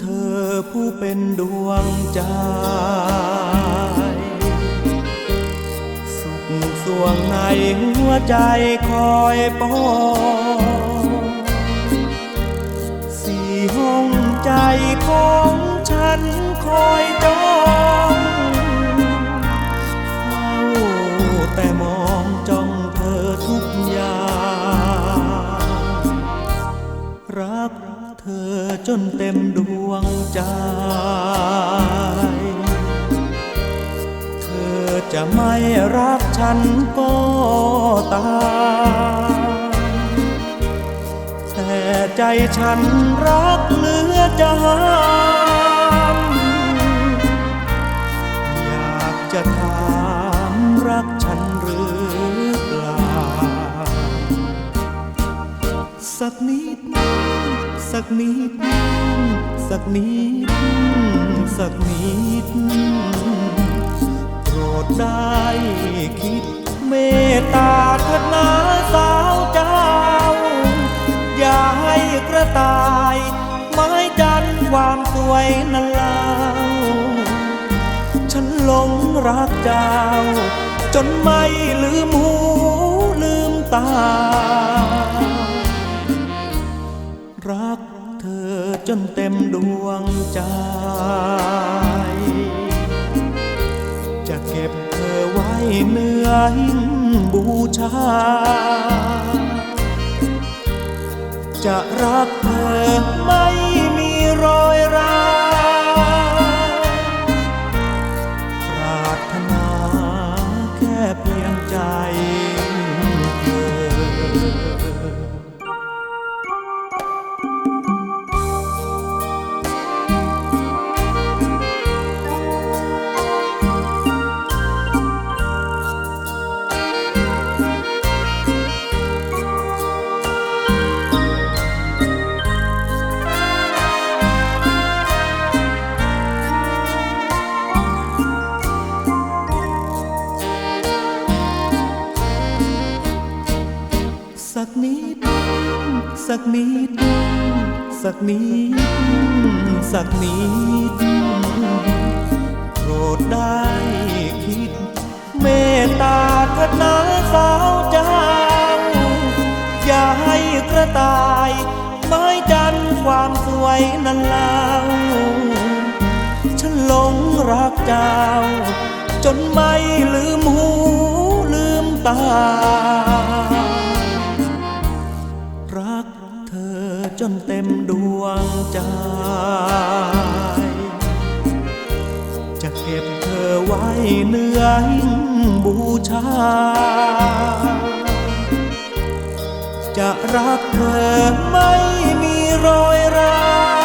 เธอผู้เป็นดวงใจ สุขสวงในหัวใจคอยปอสี่ห้องใจของฉันคอยจ้อง นเต็มดวงใจ เธอจะไม่รักฉันก็ตามแต่ใจฉันรักเหลือจามอยากจะถามรักฉันหรือเปล่าสักนิด สักนิด สักนิด สักนิด โปรดได้คิดเมตตาเถิดนาสาวเจ้า อย่าให้กระต่าย ไม้จันทร์ความสวยนั้นเล่าฉันหลงรักเจ้า จนไม่ลืมหูลืมตา นเต็มดวงใจ จะเก็บเธอไว้เนื้อหิ้งบูชา จะรักเธอไม่มีรอยร้า สักนิด สักนิด สักนิด สักนิด โปรดได้คิด เมตตาเถิดนาสาวเจ้า อย่าให้กระต่าย ไม้จันความสวยนั้นเล่าฉันหลงรักเจ้า จนไม่ลืมหูลืมตา จนเต็มดวงใจ จะเก็บเธอไว้เนื้อหิ้งบูชา จะรักเธอไม่มีรอยร้าว